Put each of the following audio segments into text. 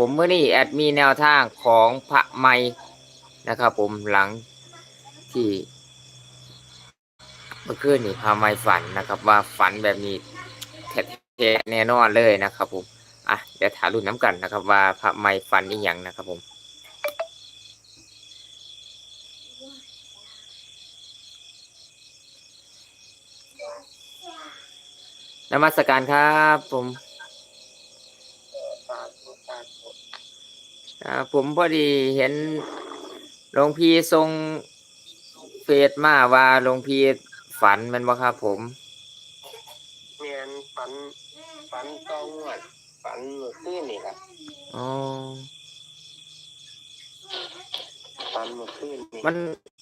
ผมเมื่อนี้แอดมีแนวทางของพระไม้นะครับ ผมหลังที่เมื่อคืนนี่พระไมฝันนะครับ ว่าฝันแบบนี้แท้แน่นอนเลยนะครับ ผมอะเดี๋ยวถารุ่นน้ำกันนะครับ ว่าพระไมฝันอีหยังนะครับ ผมนมัสการครับผม อ่าผมพอดีเห็นหลวงพี่ทรงเฟซมาว่าหลวงพี่ฝันแมันบ่ครับผม เมียนฝันฝันตองวดฝันเมื่อคืนนี่ครับอ๋อ ฝันเมื่อคืนนี่มัน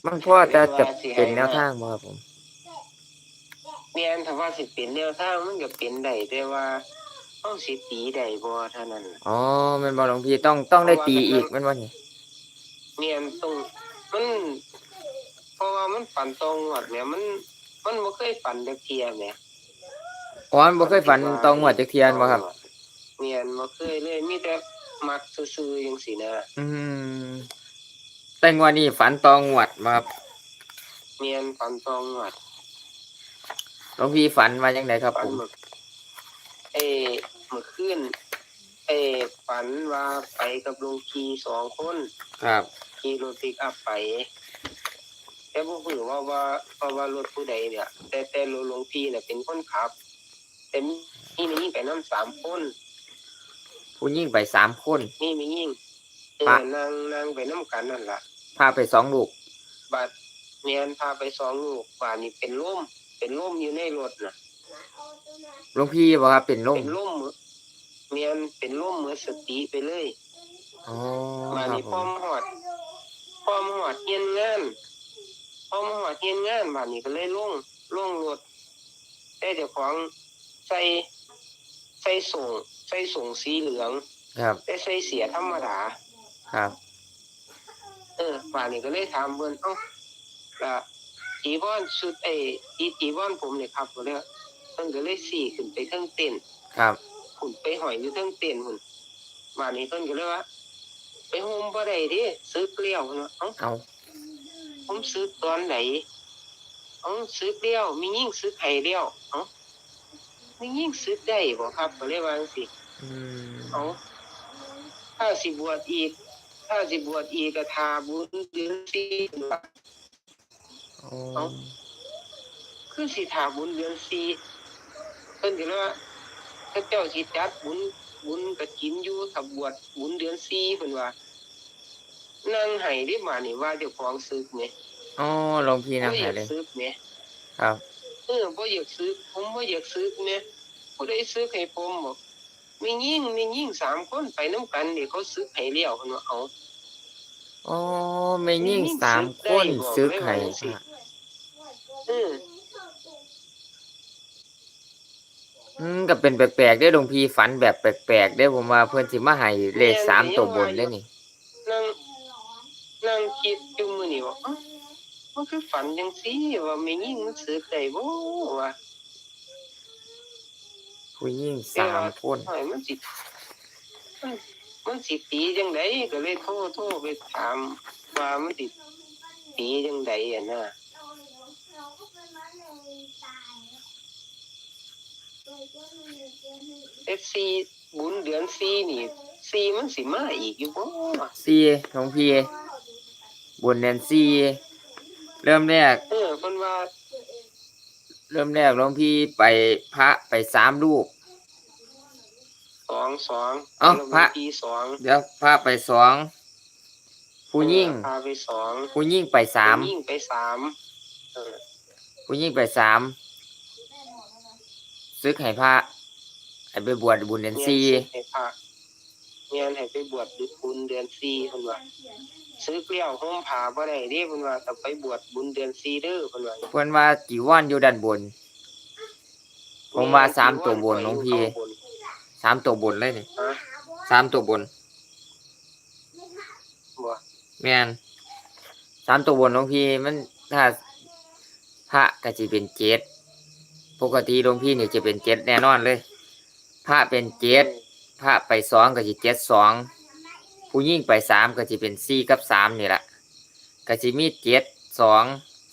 มันพอจะจะเป็นแนวทางบ่ครับผม เมียนถ้าว่าสิเป็นแนวทางมันก็เป็นได้แต่ว่า ต้องสิตีได้บ่เท่านั้นล่ะอ๋อแมันบ่หลวงพี่ต้องต้องได้ตีอีกแมันว่านี่เมียนต้องมันเพราะว่ามันฝันตองวดเนี่ยมัน มันบ่เคยฝันจักเที่ยแหมอ๋อมันบ่เคยฝันตองหวดจักเทียนบ่ครับ เมียนบ่เคยเลยมีแต่มักซื่อๆจังซี่นะอืมแต่งวดนี้ฝันตองหวดมาครับเมียนฝันตองวดหลวงพี่ฝันว่าจังไดครับ ฝัผนมเมื่อ เอ้เมื่อคืนเอ้ฝันว่าไปกับลุงคีสองคนครับขี่รถปิกอัพไป แต่บ่รู้ว่าว่าว่าว่ารถผู้ใดเนี่ย แต่แต่รถหลวงพี่เนี่ยเป็นคนขับแต่มีมียิ่งไปน้ำสามคนผู้ยิ่งไปสามคน นี่มียิ่งเอปะอนางนางไปน้ำกันนั่นล่ะ พาไปสองลูกบาดเมียนพาไปสองลูกบาดนี่เป็นล่มเป็นล่มอยู่ในรถน่ะ หลวงพี่บอกว่าเป็นลมเป็นล่มเมียนเป็นล่มเหมือนสติไปเลย อ๋อคบาดรับนี่ผพ่อมมหอดพ่อมหอดเฮียนงานพ่อมหอดเฮียนงานบาดนี่ก็เลยลงลงรถแต่เจ้าของใส่ใส่ส่งใส่ส่งสีเหลืองครับแต่ใส่เสียธรรมดา ครับ เออบาดนี่ก็เลยถามเพิ่นเอ้าก็จีวรชุดไอ้อีจีวรผมเนี่ยครับก็เลย เพิ่นก็เลยสี่ขึ้นไปเทิงเต็นท์ครับหุ่นไปหอยอยู่เทิงเต็นท์หุ่นบาดนี้เพิ่นก็เลยว่า ไปโฮมบ่ได้เดิซื้อเกลี้ยวเนาะเอ้าเอาผมซื้อตอนไหนเอ้าซื้อเกลี้ยวมียิ่งซื้อไข่เลี้ยวเอ้ามียิ่งซื้อได้บ่ครับก็เลยว่าจังซี่อืมเอ้าถ้าสิบวชอีก ถ้าสิบวชอีกก็ทาบุญเดือนสี่โอ้เอาคือสิถาบุญเดือนสี่เพิ่นก็เลยว่าถ้าเจ้าสิจัดบุญบุญกฐินอยู่ถ้าบวชบุญเดือนสี่เพิ่นว่านั่งไห้ได้มานี่ว่าเจ้าของซึกแหมอ๋อหลวงพี่นั่งบ่อไหนยากเลยซึกแหมครับเออบ่อยากซึกผมบ่อยากซึกแหมผู้ใดซึกให้ผมบอกมียิ่งมียิ่งสามคนไปน้ำกันเดี๋ยวเขาซึกให้แล้วเพิ่นว่าเอาอ๋อไม่ยิ่งสามคนได้บอกซื้อได้ไข่บอกสิพระเออ อืมก็เป็นแปลกๆได้อหลวงพี่ฝันแบบแปลกๆได้อผมว่าเพื่อนสิมาให้เลขสามตัวบนได้อนี่นั่งนั่งคิดอยู่มื้อนี้ว่าเอ้ามันคือฝันจังซี่ว่ามียิ่งมันซึกได้บ่ว่าผู้ยิ่งสามคนเอ้ยมันสิมันมันสิตีจังไดก็เลยโทรโทรไปถามว่ามันสิตีจังไดอะนะ เอฟซีบุญเดือนซีนี่ซีมันสิมาอีกอยู่บ่สี่หลวงพี่บนแนนซี่เริ่มแรก เออเพิ่นว่า เริ่มแรกหลวงพี่ไปพระไปสามลูกสองสองเอ้าพระปีสองเดี๋ยวพระไปสองผู้ยิ่งพาไปสองผู้ยิ่งไปสามผู้ยิ่งไปสามเออผู้ยิ่งไปสาม ซึกให้พระให้ไปบวชบุญเดือนสี่เมียนให้พระเมียนให้ไปบวชบุญเดือนสี่เพิ่นว่าซื้อเกลี้ยวห่มผ้าบ่ได้เด้เพิ่นว่าต้องไปบวชบุญเดือนสี่เด้อเพิ่นว่าเพื่อนว่าจีวรอยู่ด้านบน ผมว่าสามตัวบนหลวงพี่สามตัวบนเลยนี่ฮะสามตัวบนบ่แม่นสามตัวบนหลวงพี่มันถ้าพระก็จะเป็นเจ็ด ปกติหลวงพี่นี่จะเป็นเจ็ดแน่นอนเลยพระเป็นเจ็ดพระไปสองก็จะเจ็ดสองผู้ยิ่งไปสามก็จะเป็นสี่กับสามนี่แหละก็จะมีเจ็ดสอง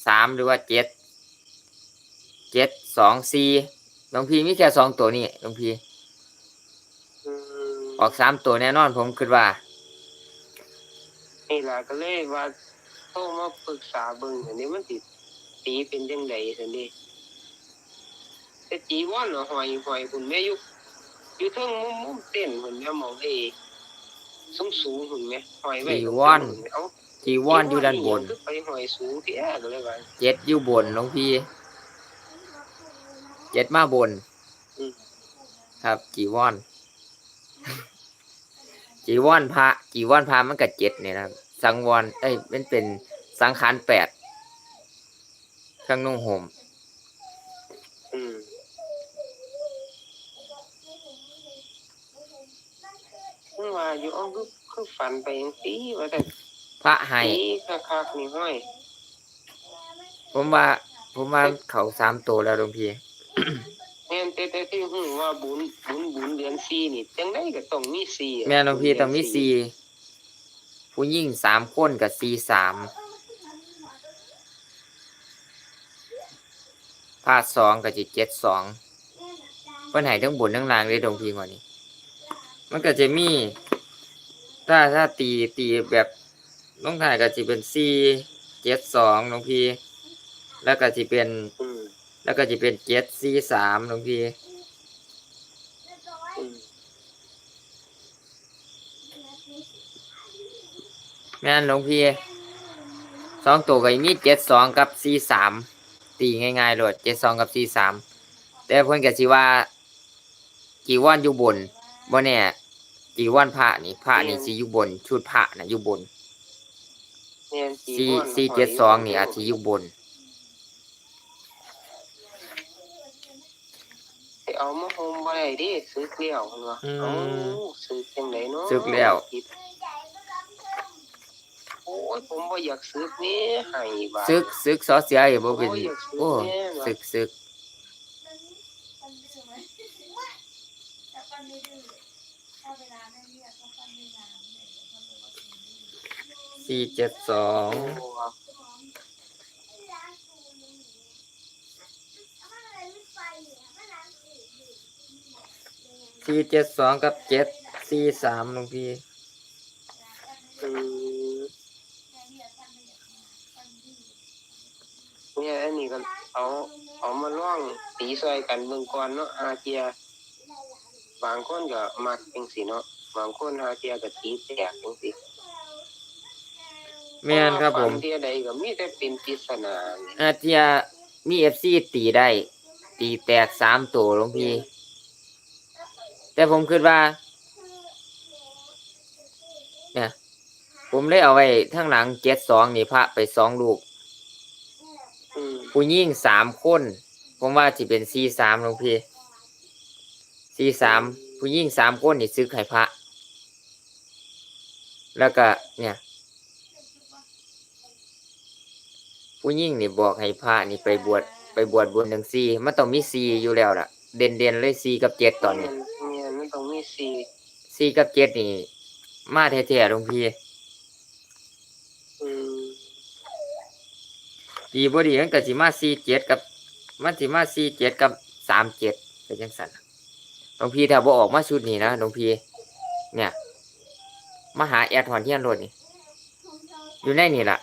สามหรือว่าเจ็ดเจ็ดสองสี่หลวงพี่มีแค่สองตัวนี่หลวงพี่อืมออกสามตัวแน่นอนผมคิดว่านี่ล่ะก็เลยว่าโทรมาปรึกษาเบิ่งอันนี้มันสิตีเป็นจังไดซั่นดิ แต่จีวอนเนาะหอยหอยคุณแม่อยู่อยู่เทิงมุมมุมเต้นพุ่นแม่มองเอสูงสูงๆพุ่นแม่หอยไว้จีวอนเอ้าจีวอนอยู่ด้านบนคือไปหอยสูงที่แอก็เลยว่าเจ็ดอยู่บนหลวงพี่เจ็ดมาบนอืมครับ จีวอน จีวอนพระจีวอนพระมันก็เจ็ดเนี่ยนะครับสังวรเอ้ยมันเป็นสังขารแปดเครื่องนุ่งห่ม อืมมันว่าอยู่เอ้อ คือคือฝันไปจังซี่ว่าแต่พระให้ตีคักๆนี่ห้อย ผมว่า ผมว่าเขาสามตัวแล้วหลวงพี่ แม่นแต่แต่ที่ฮู้ว่าบุญบุญบุญเดือนสี่นี่จังไดก็ต้องมีสี่ะแม่หลวงพี่ต้องมีสี่ผู้ยิ่งสามคนกับสี่สามพาสองกับจิเจ็ดสองเพิ่นให้ทั้งบนทั้งล่างเลยหลวงพี่กว่านี้ มันก็จะมี ถ้าถ้าตีตีแบบลงท้ายก็จะเป็นสี่เจ็ดสองหลวงพี่ แล้วก็จะเป็น อืมแล้วก็จะเป็นเจ็ดสี่สามหลวงพี่ อืมแม่นหลวงพี่สองตัวก็มีเจ็ดสองกับสี่สามตีง่ายๆโลดเจ็ดสองกับสี่สามแต่เพิ่นก็สิว่าจีวรอยู่บนบ่แน่ จีวรพระนี่พระนี่สิอยู่บน ชุดพระน่ะอยู่บนแม่นจีสี่วรสี่เจ็ดสองนี่อาจสิอยู่บน ไปเอามาโฮมบ่ได้เดิซื้อเกลี้ยวเพิ่นว่าอืมเอ้าซื้อจังไดเนาะซื้อแล้วโอ้ยผมบ่อยากซื้อนี่ให้บาด ซึกซึกซอเสียอีบ่เป็นโอ้ยอยากซื้อโอ้แน่ว่ะซึกซึก สี่เจ็ดสองสี่เจ็ดสองกับเจ็ดสี่สามลวงพี่เนี่ยอันนี้ก็เอาเอามาล่องตีซอยกันเบิ่งก่อนเนาะอาเทีย บางคนก็มักจังซี่เนาะบางคนอาเทียก็ตีแตกจังซี่แม่นครับผมฝันเทียใดก็มีแต่เป็นปริศนาเนี่ยอาเทียมีเอฟซีตีได้ ตีแตกสามตัวหลวงพี่ แต่ผมคิดว่า เนี่ย ผมได้เอาไว้ทั้งหลังเจ็ดสองนี่พระไปสองลูก อืมผู้ยิ่งสามคน ผมว่าจะเป็นสี่สามหลวงพี่ สี่สามผู้ยิ่งสามคนนี่ซื้อไข่พระ แล้วก็เนี่ย ผู้ยิ่งนี่บอกให้พระนี่ไปบวชไปบวชบวชหนึ่งซีมันต้องมีซีอยู่แล้วล่ะ เด่นเด่นๆเลยซีกับเจ็ดตอนนี้แม่นมันต้องมีสี่ซีกับเจ็ดนี่ มาแท้ๆหลวงพี่อืมดีบ่ดีมันก็สิมาซีเจ็ดกับ มันสิมาซีเจ็ดกับสามเจ็ดเป็นจังสันห ลวงพี่ถ้าบ่ออกมาชุดนี้นะหลวงพี่เนี่ยมาหาแอดหอนเทียนรถนี่อยู่ในนี่ล่ะ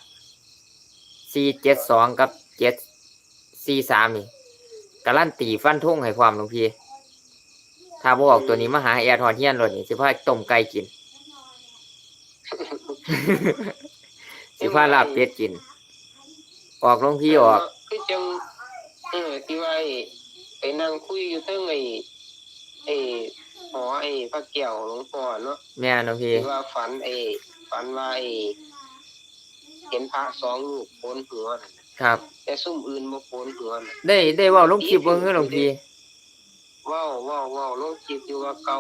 ซีเจ็ดสองกับเจ็ดซีสามนี่การันตีฟันทุ่งให้ความหลวงพี่ถ้าบ่ออกตัวนี้มาหาแอดหอนเทียนรถนี่สิพาต้มไก่กิน สิพาลาบเป็ดกิน ออกหลวงพี่ออกคือจังเออที่ว่าไอ้ไปนั่งคุยอยู่เทิงไอ้ ไอ้หอไอ้พระแก้วหลวงพ่อเนาะแม่หลวงพี่ที่ว่าฝันไอ้ฝันว่าไอ้เห็นพระสองลูกโกนหัวน่ะครับ แต่ซุ่มอื่นบ่โกนหัวน่ะได้ได้เว่าลงคลิปเบิ่งคือหลวงพี่เว้าเว้าเว้าลงจิตอยู่ว่าเก้า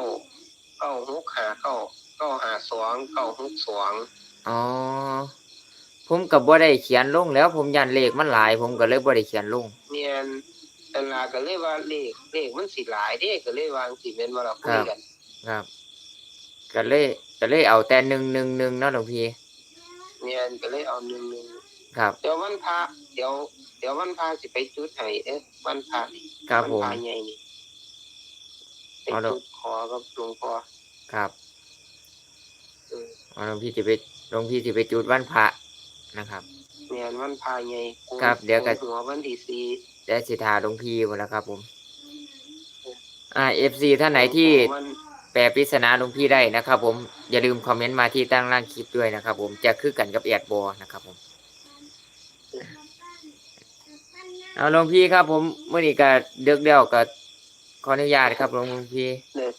เก้าหกหาเก้าเก้าหาสองเก้าหกสองอ๋อผมก็บ่ได้เขียนลงแล้ว ผมยันเลขมันหลาย ผมก็เลยบ่ได้เขียนลงเนียน แต่ลาก็เลยว่าเลขเลขมันสิหลายเด้ก็เลยวางสิแม่นว่าเราคุยกัน ครับก็เลยก็เลยเอาแต่หนึ่งหนึ่งหนึ่งเนาะหลวงพี่เนี่ยก็เลยเอาหนึ่งหนึ่งครับ เดี๋ยววันพระเดี๋ยวเดี๋ยววันพระสิไปจุดให้เอ๊ะวันพระนี่ครับวันผม พระใหญ่นี่ไปเอาเด้อ จุดขอกับหลวงพ่อครับเออเอาหลวงพี่จะไปหลวงพี่จะไปจุดวันพระนะครับ เนี่ยวันพระใหญ่โกนครับเดี๋ยวก็ โกนหัววันที่สี่ และสิทาหลวงพี่หมดแล้วครับ ผม อ่าเอฟซีท่านไหนที่วันแปลปริศนาหลวงพี่ได้นะครับผมอย่าลืมคอมเมนต์มาที่ตั้งล่างคลิปด้วยนะครับ ผมจะคือกันกับแอดบอนะครับผมเอาหลวงพี่ครับ ผมเมื่อนี้ก็เดือกเดียวก็ขออนุญาตครับหลวงพี่เนี่ย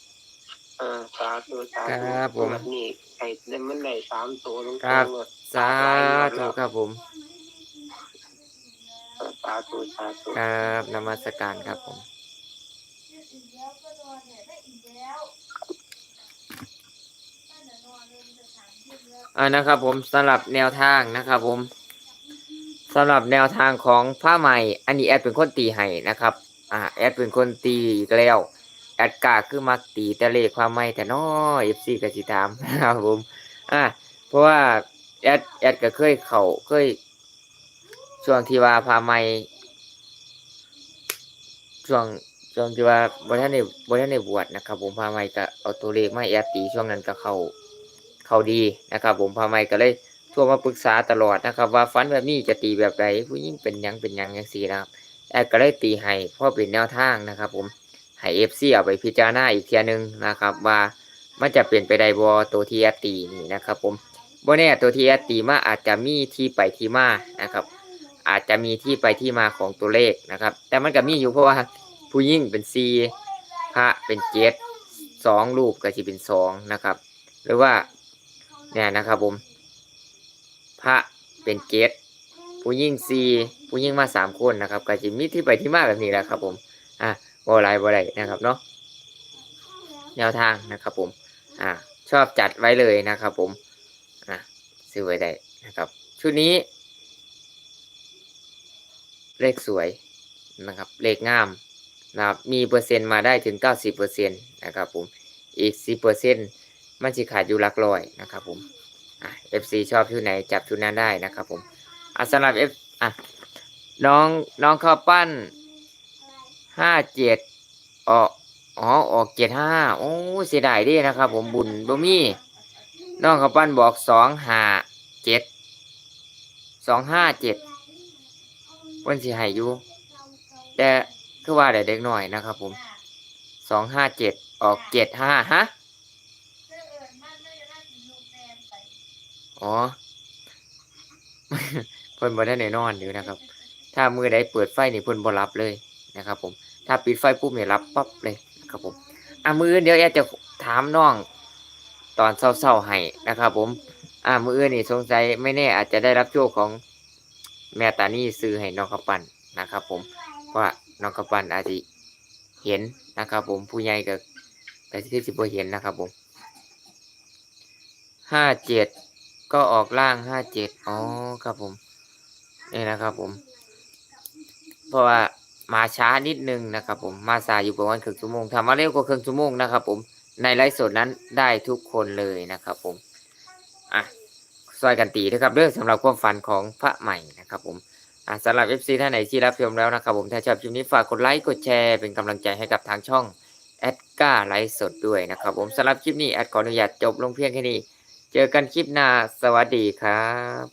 เออสาธุสาธุครับผมแบบนี้ไอ้ได้มันได้สามตัวลงครับตัวสาธุครับผมสาธุสาธุครับนมัสการครับผมอ่านะครับผมสำหรับแนวทางนะครับผมสำหรับแนวทางของผ้าใหม่ อันนี้แอดเป็นคนตีให้นะครับ อ่าแอดเป็นคนตีอีกแล้ว แอดกาคือมักตีแต่เลขความไม่แต่น้อยเอฟซีกสิถามนะครับผม อ่าเพราะว่าแอดแอดก็เคยเขาเคย ช่วงที่ว่าพาใหม่ช่วงช่วงที่ว่าบท่านในบท่านในบวชนะครับ ผมพาใหม่ก็เอาตัวเลขมาแอดตีช่วงนั้นก็เข้าเขาดีนะครับ ผมพาไม่ก็เลยโทรมาปรึกษาตลอดนะครับ ว่าฟันแบบนี้จะตีแบบไหนผู้หญิงเป็นยังเป็นยังยังสี่นะครับแอดก็เลยตีให้เพ่อเป็นแนวทางนะครับ ผมให้เอฟซีเอาไปพิจารณาอีกเทียนึงนะครับ ว่ามันจะเปลี่ยนไปได้บอตัวที่แอดตีนี่นะครับ ผมบ่แน่ตัวที่แอดตีมาอาจจะมีที่ไปที่มานะครับ อาจจะมีที่ไปที่มาของตัวเลขนะครับ แต่มันก็มีอยู่เพราะว่าผู้หญิงเป็นซีพระเป็นเจ็ดสองรูปก็จะเป็นสองนะครับ หรือว่าเนี่ยนะครับผม พระเป็นเกตผู้ยิ่งซีผู้ยิ่งมาสามคนนะครับก็จะมีที่ไปที่มาแบบนี้แหละครับ ผมอะบ่ไรบ่ไรนะครับเนาะแนวทางนะครับผม อ่า ชอบจัดไว้เลยนะครับผม อะซื้อไว้ได้นะครับ ชุดนี้ เลขสวยนะครับ เลขงามนะครับ มีเปอร์เซ็นต์มาได้ถึงเก้าสิบเปอร์เซ็นนะครับผม อีกสิบเปอร์เซ็นมันสิขาดอยู่หลักร้อยนะครับผมอะ FC ชอบชุดไหนจับชุดนั้นได้นะครับผมอะสำหรับ F อะน้องน้องข้าวปั้นห้าเจ็ดออกอ๋อออกเจ็ดห้าโอ้เสียดายดินะครับ ผมบุญบ่มีน้องข้าวปั้นบอกสองห้าเจ็ดสองห้าเจ็ด วันสิให้อยู่แต่คือว่าได้เด็กหน่อยนะครับ ผมสองห้าเจ็ดออกเจ็ดห้าฮะอ๋อเพิ่นบ่ได้แน่นอนอยู่นะครับ ถ้ามือใดเปิดไฟนี่เพิ่นบ่รับเลยนะครับ ผม ถ้าปิดไฟปุ๊บเนี่ยรับปั๊บเลยนะครับผมอะมืออื่นเดี๋ยวแอจะถามน้องตอนเศร้าๆให้นะครับ ผม อ่ามืออื่นนี่สงสัยไม่แน่อาจจะได้รับโชคของ แม่ตานี่ซื้อให้น้องกระปันนะครับ ผมเพราะว่าน้องกระปันอาจจะเห็นนะครับ ผมผู้ใหญ่ก็แต่ที่สิบเห็นนะครับ ผมห้าเจ็ดก็ออกล่างห้าเจ็ดอ๋อครับผมนี่นะครับ ผม เพราะว่ามาช้านิดนึงนะครับ ผมมาสายอยู่ประมาณครึ่งชั่วโมงทำมาเร็วกว่าครึ่งชั่วโมงนะครับ ผมในไลฟ์สดนั้นได้ทุกคนเลยนะครับ ผมอะ ซอยกันตีนะครับเรื่องสำหรับความฝันของพระใหม่นะครับผมสำหรับ FC ท่านไหนที่รับชมแล้วนะครับผมถ้าชอบคลิปนี้ฝากกดไลค์กดแชร์เป็นกำลังใจให้กับทางช่องแอดก้าไลฟ์สดด้วยนะครับผมสำหรับคลิปนี้แอดขออนุญาตจบลงเพียงแค่นี้ เจอกันคลิปหน้าสวัสดีครับ